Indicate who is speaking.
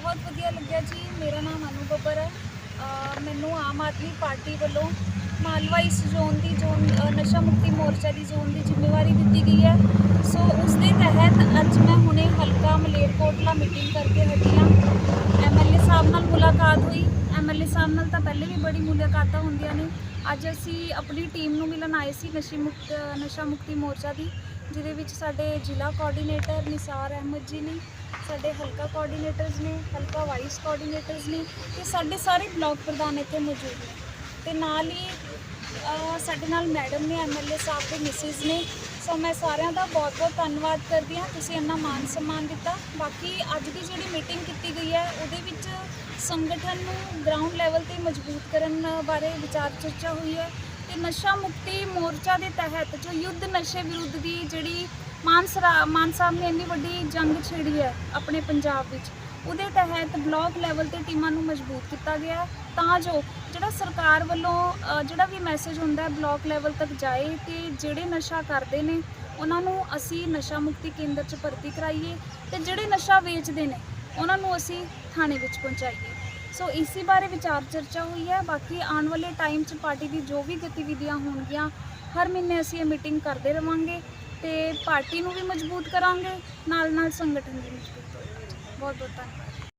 Speaker 1: ਬਹੁਤ ਵਧੀਆ ਲੱਗਿਆ ਜੀ। ਮੇਰਾ ਨਾਮ ਅਨੂ ਬੱਬਰ ਹੈ। ਮੈਨੂੰ ਆਮ ਆਦਮੀ ਪਾਰਟੀ ਵੱਲੋਂ ਮਾਲਵਾ ਇਸ ਜ਼ੋਨ ਦੀ ਜ਼ੋਨ ਨਸ਼ਾ ਮੁਕਤੀ ਮੋਰਚਾ ਦੀ ਜ਼ੋਨ ਦੀ ਜ਼ਿੰਮੇਵਾਰੀ ਦਿੱਤੀ ਗਈ ਹੈ। ਸੋ ਉਸ ਦੇ ਤਹਿਤ ਅੱਜ ਮੈਂ ਹੁਣੇ ਹਲਕਾ ਮਲੇਰਕੋਟਲਾ ਮੀਟਿੰਗ ਕਰਕੇ ਹਟੀ ਹਾਂ। ਐਮਐਲਏ ਸਾਹਿਬ ਨਾਲ ਮੁਲਾਕਾਤ ਹੋਈ। ਐਮਐਲਏ ਸਾਹਿਬ ਨਾਲ ਤਾਂ ਪਹਿਲੇ ਵੀ ਬੜੀ ਮੁਲਾਕਾਤਾਂ ਹੁੰਦੀਆਂ ਨੇ। ਅੱਜ ਅਸੀਂ ਆਪਣੀ ਟੀਮ ਨੂੰ ਮਿਲਣ ਆਏ ਸੀ ਨਸ਼ੀ ਮੁਕਤ, ਨਸ਼ਾ ਮੁਕਤੀ ਮੋਰਚਾ ਦੀ। ਜਿਹਦੇ ਵਿੱਚ ਸਾਡੇ ਜ਼ਿਲ੍ਹਾ ਕੋਆਰਡੀਨੇਟਰ ਨਿਸਾਰ ਅਹਿਮਦ ਜੀ ਨੇ, ਸਾਡੇ ਹਲਕਾ ਕੋਆਰਡੀਨੇਟਰਸ ਨੇ, ਹਲਕਾ ਵਾਈਸ ਕੋਆਰਡੀਨੇਟਰਸ ਨੇ ਤੇ ਸਾਡੇ ਸਾਰੇ ਬਲਾਕ ਪ੍ਰਧਾਨ ਇੱਥੇ ਮੌਜੂਦ ਨੇ। ਤੇ ਨਾਲ ਹੀ ਸਾਡੇ ਨਾਲ ਮੈਡਮ ਨੇ ਐਮਐਲਏ ਸਾਹਿਬ ਦੇ ਮਿਸਿਸ ਨੇ। ਸੋ ਮੈਂ ਸਾਰਿਆਂ ਦਾ ਬਹੁਤ ਬਹੁਤ ਧੰਨਵਾਦ ਕਰਦੀ ਹਾਂ। ਤੁਸੀਂ ਇੰਨਾ ਮਾਨ ਸਨਮਾਨ ਦਿੱਤਾ। ਬਾਕੀ ਅੱਜ ਦੀ ਜਿਹੜੀ ਮੀਟਿੰਗ ਕੀਤੀ ਗਈ ਹੈ, ਉਹਦੇ ਵਿੱਚ ਸੰਗਠਨ ਨੂੰ ਗਰਾਊਂਡ ਲੈਵਲ ਤੇ ਮਜ਼ਬੂਤ ਕਰਨ ਬਾਰੇ ਵਿਚਾਰ ਚਰਚਾ ਹੋਈ ਹੈ। ਤੇ ਨਸ਼ਾ ਮੁਕਤੀ ਮੋਰਚਾ ਦੇ ਤਹਿਤ ਜੋ ਯੁੱਧ ਨਸ਼ੇ ਵਿਰੁੱਧ ਦੀ ਜਿਹੜੀ ਮਾਨਸਰਾ ਮਾਨ ਸਾਹਿਬ ਨੇ ਇੰਨੀ ਵੱਡੀ ਜੰਗ ਛੇੜੀ ਹੈ ਆਪਣੇ ਪੰਜਾਬ ਵਿੱਚ, ਉਹਦੇ ਤਹਿਤ ਬਲਾਕ ਲੈਵਲ ਤੇ ਟੀਮਾਂ ਨੂੰ ਮਜ਼ਬੂਤ ਕੀਤਾ ਗਿਆ ਤਾਂ ਜੋ ਜਿਹੜਾ ਸਰਕਾਰ ਵੱਲੋਂ ਜਿਹੜਾ ਵੀ ਮੈਸੇਜ ਹੁੰਦਾ ਹੈ ਬਲਾਕ ਲੈਵਲ ਤੱਕ ਜਾਏ ਤੇ ਜਿਹੜੇ ਨਸ਼ਾ ਕਰਦੇ ਨੇ, ਉਹਨਾਂ ਨੂੰ ਅਸੀਂ ਨਸ਼ਾ ਮੁਕਤੀ ਕੇਂਦਰ 'ਚ ਭਰਤੀ ਕਰਾਈਏ ਤੇ ਜਿਹੜੇ ਨਸ਼ਾ ਵੇਚਦੇ ਨੇ, ਉਹਨਾਂ ਨੂੰ ਅਸੀਂ ਥਾਣੇ ਵਿੱਚ ਪਹੁੰਚਾਈਏ। ਸੋ ਇਸੇ ਬਾਰੇ ਵਿਚਾਰ ਚਰਚਾ ਹੋਈ ਹੈ। ਬਾਕੀ ਆਉਣ ਵਾਲੇ ਟਾਈਮ 'ਚ ਪਾਰਟੀ ਦੀ ਜੋ ਵੀ ਗਤੀਵਿਧੀਆਂ ਹੋਣਗੀਆਂ, ਹਰ ਮਹੀਨੇ ਅਸੀਂ ਇਹ ਮੀਟਿੰਗ ਕਰਦੇ ਰਵਾਂਗੇ ਤੇ ਪਾਰਟੀ ਨੂੰ ਵੀ ਮਜ਼ਬੂਤ ਕਰਾਂਗੇ ਨਾਲ ਨਾਲ ਸੰਗਠਨ ਵੀ ਮਜ਼ਬੂਤ ਹੋਏਗਾ ਬਹੁਤ ਬਹੁਤ ਧੰਨਵਾਦ।